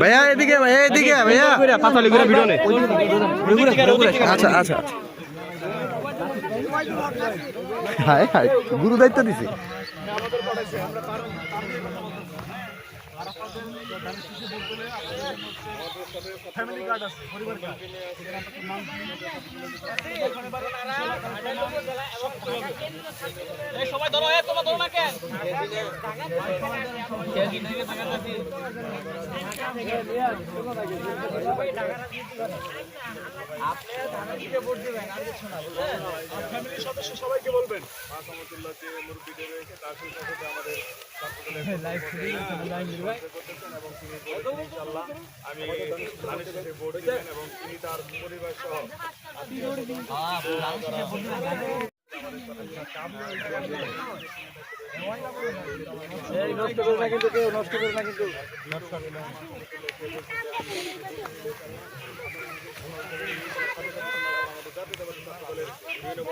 ভাইয়া এদিকে ভাইয়া এদিকে ভাইয়া। পাতালি করে ভিডিও নেই আচ্ছা আচ্ছা, আচ্ছা। গুরু দায়িত্ব দিছে। আমাদের পড়াইছে আমরা কারণ আর আপনাদের কিছু বলতে গেলে আপনাদের ফ্যামিলি কার্ড আছে পরিবার কার্ড এই সবাই ধরো এ তোমরা ধরো না কেন? আপনি ঢাকা দিতে ভোট দিবেন আর কিছু না। ফ্যামিলি সদস্য সবাই বলবেন মাসামতুল্লাহ যে মুরব্বীদের রয়েছে তার সেই সাথে আমাদের এবং তিনি তার পরিবার সহ কিন্তু নষ্ট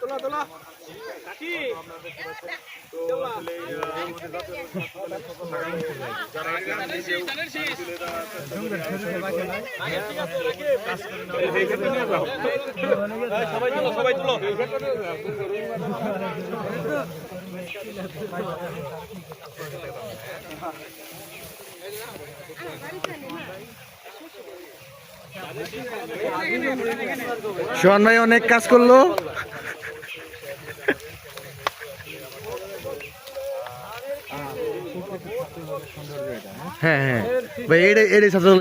তোলা তোলা। কাকি। তো আসলে যারা সবাই তুলো। সবাই তুলো এই না। সোহান ভাই অনেক কাজ করল। হ্যাঁ হ্যাঁ। ভাই এটা এটাই